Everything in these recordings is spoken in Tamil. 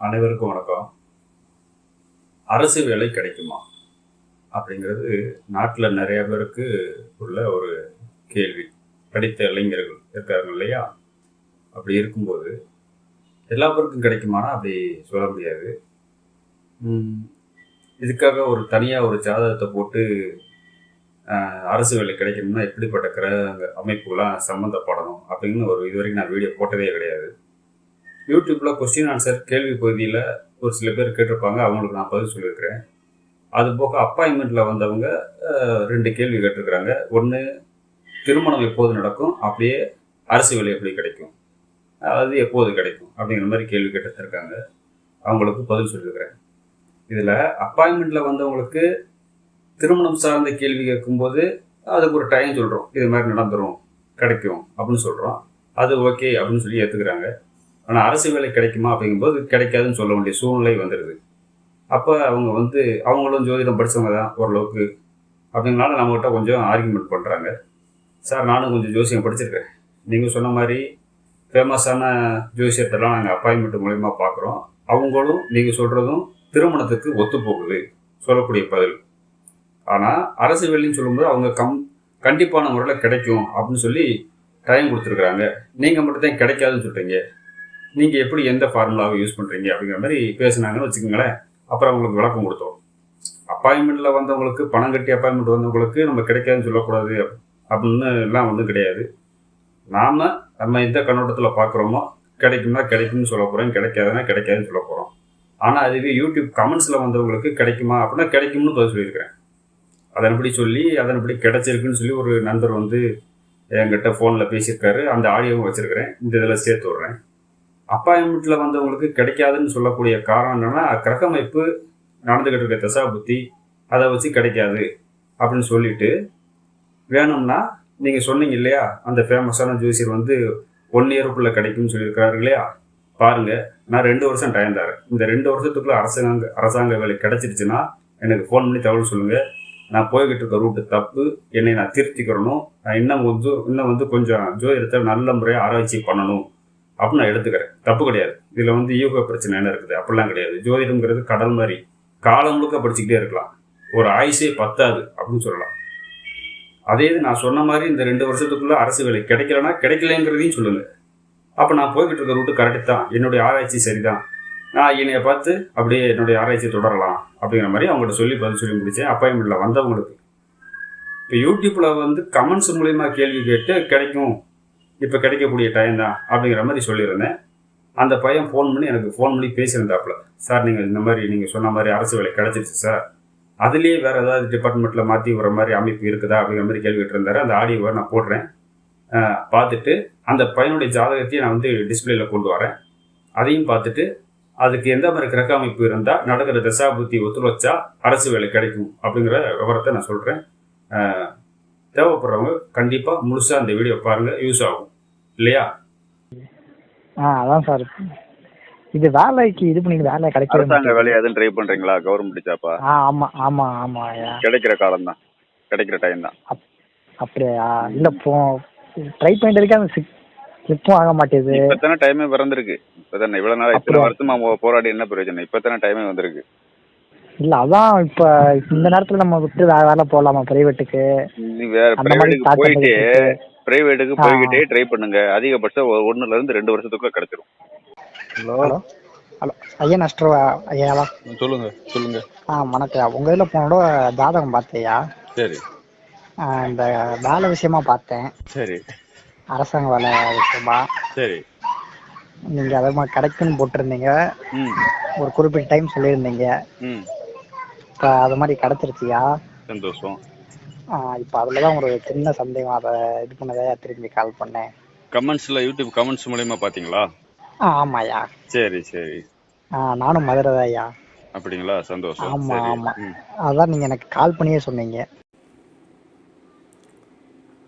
அனைவருக்கும் வணக்கம். அரசு வேலை கிடைக்குமா? அப்படிங்கிறது நாட்டில் நிறைய பேருக்கு உள்ள ஒரு கேள்வி. படித்த இளைஞர்கள் இருக்காங்க இல்லையா? அப்படி இருக்கும்போது எல்லா பேருக்கும் கிடைக்குமானா அப்படி சொல்ல முடியாது. இதுக்காக ஒரு தனியாக ஒரு ஜாதகத்தை போட்டு அரசு வேலை கிடைக்கணும்னா எப்படிப்பட்ட கிரக அமைப்புகளாக சம்மந்தப்படணும் அப்படின்னு ஒரு இது வரைக்கும் நான் வீடியோ போட்டதே கிடையாது. யூடியூப்பில் கொஸ்டின் ஆன்சர் கேள்வி பகுதியில் ஒரு சில பேர் கேட்டிருப்பாங்க. அவங்களுக்கு நான் பதில் சொல்லியிருக்கிறேன். அது போக அப்பாயின்மெண்ட்டில் வந்தவங்க ரெண்டு கேள்வி கேட்டிருக்கிறாங்க. ஒன்று திருமணம் எப்போது நடக்கும்? அப்படியே அரசு வேலை எப்படி கிடைக்கும்? அது எப்போது கிடைக்கும்? அப்படிங்கிற மாதிரி கேள்வி கேட்டிருக்காங்க. அவங்களுக்கு பதில் சொல்லியிருக்கிறேன். இதில் அப்பாயின்மெண்ட்டில் வந்தவங்களுக்கு திருமணம் சார்ந்த கேள்வி கேட்கும்போது அதுக்கு ஒரு டைம் சொல்கிறோம் இது மாதிரி நடந்துடும் கிடைக்கும் அப்படின்னு சொல்கிறோம் அது ஓகே அப்படின்னு சொல்லி ஏற்றுக்கிறாங்க ஆனால் அரசு வேலை கிடைக்குமா அப்படிங்கும்போது கிடைக்காதுன்னு சொல்ல வேண்டிய சூழ்நிலை வந்துடுது அப்போ அவங்க வந்து அவங்களும் ஜோதிடம் படித்தவங்க தான் ஓரளவுக்கு அப்படிங்கனால நம்மகிட்ட கொஞ்சம் ஆர்கியூமெண்ட் பண்ணுறாங்க சார் நானும் கொஞ்சம் ஜோசியம் படிச்சிருக்கேன். நீங்கள் சொன்ன மாதிரி ஃபேமஸான ஜோசியத்தெல்லாம் நாங்கள் அப்பாயின்மெண்ட் மூலயமா பார்க்குறோம் அவங்களும் நீங்கள் சொல்கிறதும் திருமணத்துக்கு ஒத்து போகுது சொல்லக்கூடிய பதில். ஆனால் அரசு வேலைன்னு சொல்லும்போது அவங்க கம் கண்டிப்பான முறையில் கிடைக்கும் அப்படின்னு சொல்லி டைம் கொடுத்துருக்குறாங்க. நீங்கள் மட்டும் தான் கிடைக்காதுன்னு சொல்கிறீங்க நீங்கள் எப்படி எந்த ஃபார்முலாவை யூஸ் பண்ணுறீங்க அப்படிங்கிற மாதிரி பேசுனாங்கன்னு வச்சுக்கோங்களேன். அப்புறம் அவங்களுக்கு விளக்கம் கொடுத்தோம். அப்பாயின்மெண்ட்டில் வந்தவங்களுக்கு பணம் கட்டி அப்பாயின்மெண்ட் வந்தவங்களுக்கு நம்ம கிடைக்காதுன்னு சொல்லக்கூடாது அப்படின்னு எல்லாம் வந்து கிடையாது. நாம் நம்ம எந்த கண்ணோட்டத்தில் பார்க்குறோமோ கிடைக்கும்னா கிடைக்கும்னு சொல்ல போகிறோம் கிடைக்காதுன்னா கிடைக்காதுன்னு சொல்ல போகிறோம் ஆனால் அதுவே யூடியூப் கமெண்ட்ஸில் வந்தவங்களுக்கு கிடைக்குமா அப்படின்னா கிடைக்கும்னு பதில் சொல்லியிருக்கிறேன். அதன்படி சொல்லி அதன்படி கிடைச்சிருக்குன்னு சொல்லி ஒரு நண்பர் வந்து என்கிட்ட ஃபோனில் பேசியிருக்காரு. அந்த ஆடியோவும் வச்சுருக்கிறேன். இந்த இதில் சேர்த்து விட்றேன். அப்பாயின்மெண்ட்டில் வந்தவங்களுக்கு கிடைக்காதுன்னு சொல்லக்கூடிய காரணம் என்னென்னா கிரகமைப்பு நடந்துக்கிட்டு இருக்க தசா புத்தி அதை வச்சு கிடைக்காது அப்படின்னு சொல்லிட்டு வேணும்னா நீங்கள் சொன்னீங்க இல்லையா அந்த ஃபேமஸான ஜோசியர் வந்து ஒன் இயருக்குள்ளே கிடைக்கும்னு சொல்லியிருக்கிறாரு இல்லையா? பாருங்க நான் ரெண்டு வருஷம் டைம் தரேன். இந்த ரெண்டு வருஷத்துக்குள்ள அரசாங்க அரசாங்க வேலை கிடைச்சிருச்சுன்னா எனக்கு ஃபோன் பண்ணி தகவல் சொல்லுங்கள் நான் போய்கிட்டு இருக்க ரூட்டு தப்பு என்னை நான் திருத்திக்கிறணும். நான் இன்னும் வந்து இன்னும் வந்து கொஞ்சம் ஜோதிடத்தை நல்ல முறையாக ஆராய்ச்சி பண்ணணும். அப்படின்னு நான் எடுத்துக்கிறேன். தப்பு கிடையாது. இதில் வந்து யூக பிரச்சனை என்ன இருக்குது? அப்படிலாம் கிடையாது. ஜோதிடம்ங்கிறது கடல் மாதிரி. காலம் முழுக்க படிச்சுக்கிட்டே இருக்கலாம். ஒரு ஆயுசே பத்தாது அப்படின்னு சொல்லலாம். அதே இது நான் சொன்ன மாதிரி இந்த ரெண்டு வருஷத்துக்குள்ள அரசு வேலை கிடைக்கலனா கிடைக்கலங்கிறதையும் சொல்லுங்க. அப்போ நான் போய்கிட்டு இருக்க ரூட்டு கரெக்டு தான். என்னுடைய ஆராய்ச்சி சரிதான். நான் என்னைய பார்த்து அப்படியே என்னுடைய ஆராய்ச்சி தொடரலாம் அப்படிங்கிற மாதிரி அவங்கள்ட்ட சொல்லி பதில் சொல்லி முடிச்சேன். அப்பாயின்மெண்ட்டில் வந்தவங்களுக்கு. இப்போ யூடியூப்பில் வந்து கமெண்ட்ஸ் மூலயமா கேள்வி கேட்டு கிடைக்கும். இப்போ கிடைக்கக்கூடிய டைம் தான் அப்படிங்கிற மாதிரி சொல்லியிருந்தேன். அந்த பையன் ஃபோன் பண்ணி எனக்கு ஃபோன் பண்ணி பேசியிருந்தாப்புல. சார் நீங்கள் இந்த மாதிரி நீங்கள் சொன்ன மாதிரி அரசு வேலை கிடச்சிருச்சு சார். அதுலேயே வேறு ஏதாவது டிபார்ட்மெண்ட்டில் மாற்றி வர மாதிரி அமைப்பு இருக்குதா? அப்படிங்கிற மாதிரி கேள்வி இருந்தார் அந்த ஆடியோவை நான் போடுறேன். பார்த்துட்டு அந்த பையனுடைய ஜாதகத்தையும் நான் வந்து டிஸ்பிளேல கொண்டு வரேன். அதையும் பார்த்துட்டு அதுக்கு எந்த மாதிரி கிரக அமைப்பு இருந்தால் நடக்கிற தசாபுத்தி ஒத்துழைச்சா அரசு வேலை கிடைக்கும் அப்படிங்கிற விவரத்தை நான் சொல்கிறேன் தேவைப்படுறவங்க கண்டிப்பாக முழுசாக அந்த வீடியோ பாருங்கள் யூஸ் ஆகும். இல்லையா? ஆ அதான் சார் இது வேலைக்கு இது பண்ணி வேலை கிடைக்கவே அரசாங்க. வேலையை எதுவும் ட்ரை பண்றீங்களா? கவர்மெண்ட் ஜாப்பா ஆ? ஆமாம் ஆமாம் ஆமாம் கிடைக்கிற காலம் தான் கிடைக்கிற டைம் தான். அப்படியா? இல்லை போ ட்ரை பண்ணிட்டு அந்த சிக் ஸ்லிப்பும் ஆக மாட்டேது. இப்பதானே டைமே பிறந்திருக்கு இப்பதானே இவ்வளவு நாள் இத்தனை? வருஷமா போராடி என்ன பிரயோஜனம்? இப்பதானே டைமே வந்திருக்கு. இல்லை அதான் இப்போ இந்த நேரத்தில் நம்ம விட்டு வேற வேலை போகலாமா ப்ரைவேட்டுக்கு நீ வேற பிரைவேட்டுக்கு போயிட்டு பிரைவேட்டுக்கு. போய்கிட்டே ட்ரை பண்ணுங்க. அதிகபட்சம் ஒண்ணுல இருந்து ரெண்டு வருஷத்துக்குள்ள கிடைச்சிரும். ஹலோ? ஹலோ? ஐயா நஷ்டம் ஐயாவா சொல்லுங்க சொல்லுங்க. ஆ வணக்கம். உங்கள் இதில் போனோட ஜாதகம் பார்த்தேயா? சரி. இந்த வேலை விஷயமா பார்த்தேன். சரி. அரசாங்க வேலை விஷயமா. சரி. நீங்கள் அதை மாதிரி கிடைக்குன்னு போட்டிருந்தீங்க. ம். ஒரு குறிப்பிட்ட டைம் சொல்லியிருந்தீங்க. அது மாதிரி கிடச்சிருச்சியா சந்தோஷம். இப்போ அதில் தான் ஒரு சின்ன சந்தேகம். அதை இது பண்ணதே திரும்பி கால் பண்ணேன். கமெண்ட்ஸ்ல யூடியூப் கமெண்ட்ஸ் மூலியமா பாத்தீங்களா? ஆ ஆமாய்யா. சரி சரி. ஆ நானும் மதுரை ஐயா அப்படிங்களா? சந்தோஷம். ஆமா, சரி. ஆமா. அதான் நீங்கள் எனக்கு கால் பண்ணியே சொன்னீங்க.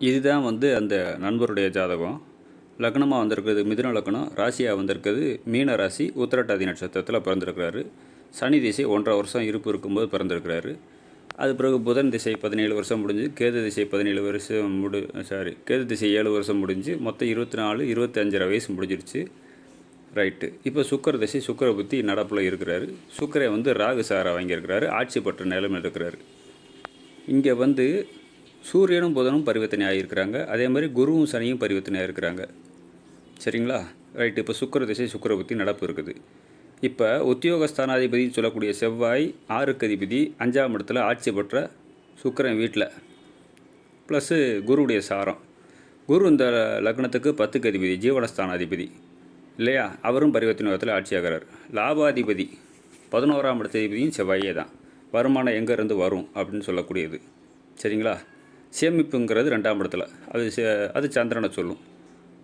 இதுதான் வந்து அந்த நண்பருடைய ஜாதகம். லக்னமாக வந்திருக்கிறது மிதுன லக்னம் ராசியாக வந்திருக்கிறது மீன ராசி உத்திரட்டாதி நட்சத்திரத்தில் பிறந்திருக்கிறாரு. சனி திசை ஒன்றரை வருஷம் இருப்பு இருக்கும்போது பிறந்திருக்கிறாரு. அது பிறகு புதன் திசை பதினேழு வருஷம் முடிஞ்சு கேது திசை பதினேழு வருஷம் முடி சாரி கேது திசை ஏழு வருஷம் முடிஞ்சு மொத்தம் இருபத்தி நாலு இருபத்தி அஞ்சரை வயசு முடிஞ்சிருச்சு. ரைட்டு இப்போ சுக்கர திசை சுக்கர புத்தி நடப்பில் இருக்கிறாரு. சுக்கரை வந்து ராகு சாரா வாங்கியிருக்கிறாரு. ஆட்சி பெற்ற நிலைமையில் இருக்கிறாரு இங்கே வந்து சூரியனும் புதனும் பரிவர்த்தனை ஆகியிருக்கிறாங்க. அதே மாதிரி குருவும் சனியும் பரிவர்த்தனை ஆகியிருக்கிறாங்க. சரிங்களா? ரைட்டு இப்போ சுக்கர திசை சுக்கர புத்தி நடப்பு இருக்குது. இப்போ உத்தியோகஸ்தானாதிபதினு சொல்லக்கூடிய செவ்வாய் ஆறுக்கு அதிபதி அஞ்சாம் இடத்துல ஆட்சி பெற்ற சுக்கிரன் வீட்டில் ப்ளஸ்ஸு குருவுடைய சாரம். குரு இந்த லக்னத்துக்கு பத்துக்கு அதிபதி ஜீவனஸ்தானாதிபதி. இல்லையா? அவரும் பரிவர்த்தனை விதத்தில் ஆட்சியாகிறார். லாபாதிபதி பதினோராம் இடத்ததிபதியும் செவ்வாயே தான். வருமானம் எங்கேருந்து வரும் அப்படின்னு சொல்லக்கூடியது. சரிங்களா? சேமிப்புங்கிறது ரெண்டாம் இடத்துல. அது சே- அது சந்திரனை சொல்லும்.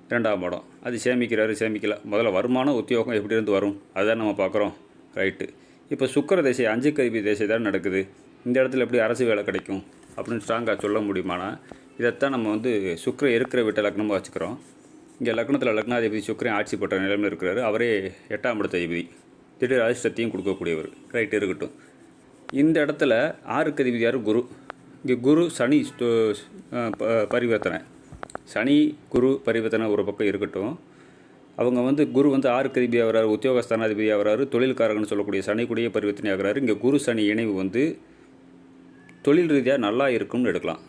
ரெண்டாம் படம். அது சேமிக்கிறாரு சேமிக்கல. முதல்ல வருமானம் உத்தியோகம் எப்படி இருந்து வரும்? அதுதான் நம்ம பார்க்குறோம். ரைட்டு. இப்போ சுக்கர தேசிய அஞ்சு கல்வி திசை தான் நடக்குது. இந்த இடத்துல எப்படி அரசு வேலை கிடைக்கும்? அப்படின்னு ஸ்ட்ராங்காக சொல்ல முடியுமானா இதைத்தான் நம்ம வந்து சுக்கர இருக்கிற வீட்டை லக்னமாக வச்சுக்கிறோம். இங்கே லக்னத்தில் லக்னாதிபதி சுக்கரன் ஆட்சி பெற்ற நிலைமையில் இருக்கிறாரு. அவரே எட்டாம் இடத்த அதிபதி. திடீர் அதிர்ஷ்டத்தையும் கொடுக்கக்கூடியவர். ரைட் இருக்கட்டும். இந்த இடத்துல ஆறுக்கு அதிபதியார் குரு. இங்கே குரு சனி ப- பரிவர்த்தனை. சனி குரு பரிவர்த்தனை ஒரு பக்கம் இருக்கட்டும். அவங்க வந்து குரு வந்து ஆறுக்கு அதிபதி ஆகிறாரு உத்தியோகஸ்தானாதிபதி ஆகிறாரு தொழில்காரகன்னு சொல்லக்கூடிய சனி பரிவர்த்தனை ஆகிறாரு. இங்கே குரு சனி இணைவு வந்து தொழில் ரீதியாக நல்லா இருக்கும்னு எடுக்கலாம்.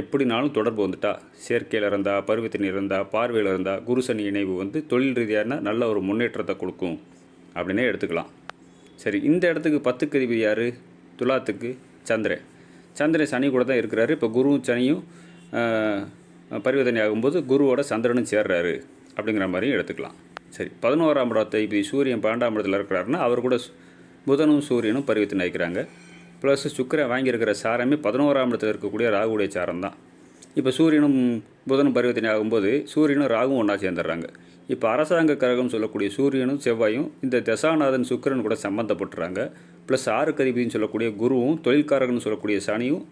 எப்படினாலும் தொடர்பு வந்துட்டா சேர்க்கையில் இருந்தால் பருவத்தின் இருந்தால் பார்வையில் இருந்தால் குரு சனி இணைவு வந்து தொழில் ரீதியான நல்ல ஒரு முன்னேற்றத்தை கொடுக்கும் அப்படின்னே எடுத்துக்கலாம். சரி இந்த இடத்துக்கு பத்துக்கு அதிபதி யார்? துலாத்துக்கு சந்திரன். சந்திரன் சனி கூட தான் இருக்கிறாரு. இப்போ குருவும் சனியும் பரிவர்த்தனை ஆகும்போது குருவோட சந்திரனும் சேர்றாரு அப்படிங்கிற மாதிரியும் எடுத்துக்கலாம். சரி பதினோராம் இடத்தை இப்படி சூரியன் பன்னெண்டாம் இடத்துல இருக்கிறாருன்னா அவர் கூட சு- புதனும் சூரியனும் பரிவர்த்தனை ஆகிக்கிறாங்க ப்ளஸ் சுக்கிரன் வாங்கியிருக்கிற சாரமே பதினோராம் இடத்துல இருக்கக்கூடிய ராகுடைய சாரம் தான் இப்போ சூரியனும் புதனும் பரிவர்த்தனை ஆகும்போது சூரியனும் ராகும் ஒன்றா சேர்ந்துடுறாங்க. இப்போ அரசாங்க கழகம் சொல்லக்கூடிய சூரியனும் செவ்வாயும் இந்த தசாநாதன் சுக்கரன் கூட சம்மந்தப்பட்டுறாங்க ப்ளஸ் ஆறு கருவின்னு சொல்லக்கூடிய குருவும் தொழில்காரகன்னு சொல்லக்கூடிய சனியும்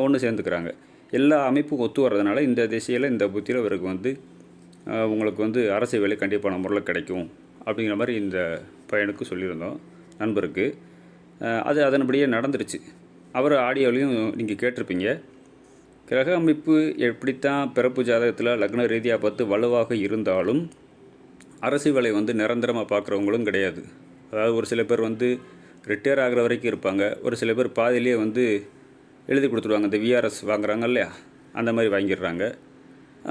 ஒன்று சேர்ந்துக்கிறாங்க. எல்லா அமைப்பும் ஒத்து வர்றதுனால இந்த திசையில் இந்த புத்தியில் இவருக்கு வந்து உங்களுக்கு வந்து அரசு வேலை கண்டிப்பான முறையில் கிடைக்கும் அப்படிங்கிற மாதிரி இந்த பையனுக்கு சொல்லியிருந்தோம் நண்பருக்கு. அது அதன்படியே நடந்துருச்சு. அவர் ஆடியோலையும் நீங்கள் கேட்டிருப்பீங்க. கிரக அமைப்பு எப்படித்தான் பிறப்பு ஜாதகத்தில் லக்ன ரீதியாக பார்த்து வலுவாக இருந்தாலும் அரசு வேலை வந்து நிரந்தரமாக பார்க்குறவங்களும் கிடையாது. அதாவது ஒரு சில பேர் வந்து ரிட்டையர் ஆகிற வரைக்கும் இருப்பாங்க. ஒரு சில பேர் பாதியிலேயே வந்து எழுதி கொடுத்துருவாங்க. இந்த விஆர்எஸ் வாங்குறாங்க இல்லையா? அந்த மாதிரி வாங்கிடுறாங்க.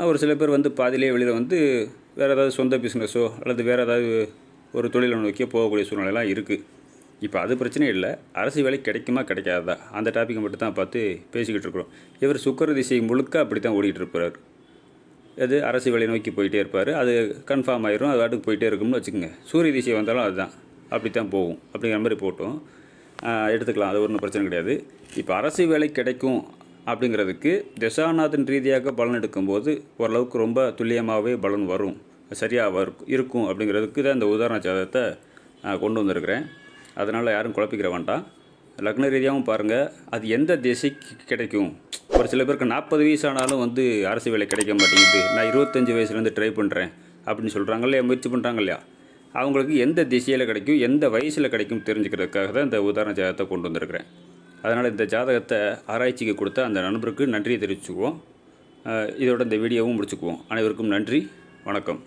ஒரு சில பேர் வந்து பாதியிலே வெளியில் வந்து வேறு ஏதாவது சொந்த பிஸ்னஸோ அல்லது வேறு ஏதாவது ஒரு தொழிலை நோக்கியோ போகக்கூடிய சூழ்நிலைலாம் இருக்குது இப்போ அது பிரச்சனை இல்லை. அரசு வேலை கிடைக்குமா கிடைக்காதா? அந்த டாப்பிக்கை மட்டும் தான் பார்த்து பேசிக்கிட்டு இருக்கிறோம். இவர் சுக்கர திசை முழுக்க அப்படி தான் ஓடிக்கிட்டு இருப்பார். அது அரசு வேலை நோக்கி போயிட்டே இருப்பார். அது கன்ஃபார்ம் ஆயிரும் அது வாட்டுக்கு போயிட்டே இருக்கும்னு வச்சுக்கோங்க. சூரிய திசை வந்தாலும் அதுதான். அப்படி தான் போகும். அப்படிங்கிற மாதிரி போட்டோம். எடுத்துக்கலாம். அது ஒன்றும் பிரச்சனை கிடையாது. இப்போ அரசு வேலை கிடைக்கும் அப்படிங்கிறதுக்கு தசாநாதன் ரீதியாக பலன் எடுக்கும்போது ஓரளவுக்கு ரொம்ப துல்லியமாகவே பலன் வரும். சரியாக இருக்கும் அப்படிங்கிறதுக்கு தான் இந்த உதாரண ஜாதகத்தை கொண்டு வந்திருக்கிறேன். அதனால் யாரும் குழப்பிக்கிற வேண்டாம். லக்ன ரீதியாகவும் பாருங்கள் அது எந்த திசைக்கு கிடைக்கும்? ஒரு சில பேருக்கு நாற்பது வயசு ஆனாலும் வந்து அரசு வேலை கிடைக்க மாட்டேங்குது. நான் இருபத்தஞ்சி வயசுலேருந்து ட்ரை பண்ணுறேன் அப்படின்னு சொல்கிறாங்க இல்லையா? முயற்சி பண்ணுறாங்க இல்லையா? அவங்களுக்கு எந்த திசையில் கிடைக்கும் எந்த வயசில் கிடைக்கும் தெரிஞ்சுக்கிறதுக்காக தான் இந்த உதாரண ஜாதகத்தை கொண்டு வந்திருக்கிறேன். அதனால் இந்த ஜாதகத்தை ஆராய்ச்சிக்கு கொடுத்த அந்த நண்பருக்கு நன்றியை தெரிவிச்சுக்குவோம். இதோட இந்த வீடியோவும் முடிச்சுக்குவோம். அனைவருக்கும் நன்றி. வணக்கம்.